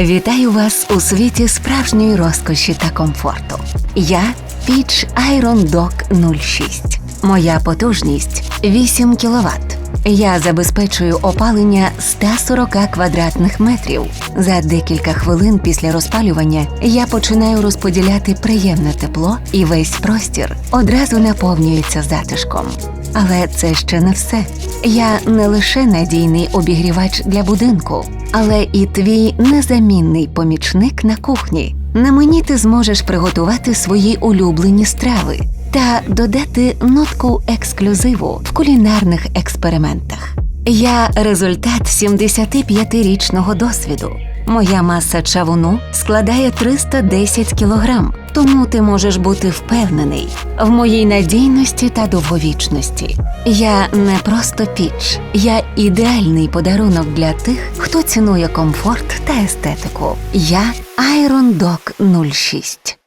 Вітаю вас у світі справжньої розкоші та комфорту. Я Піч Iron Dock 06. Моя потужність 8 кВт. Я забезпечую опалення 140 квадратних метрів. За декілька хвилин після розпалювання я починаю розподіляти приємне тепло, і весь простір одразу наповнюється затишком. Але це ще не все. Я не лише надійний обігрівач для будинку, але і твій незамінний помічник на кухні. На мені ти зможеш приготувати свої улюблені страви та додати нотку ексклюзиву в кулінарних експериментах. Я результат 75-річного досвіду. Моя маса чавуну складає 310 кілограм, тому ти можеш бути впевнений в моїй надійності та довговічності. Я не просто піч, я ідеальний подарунок для тих, хто цінує комфорт та естетику. Я Iron Dog 06.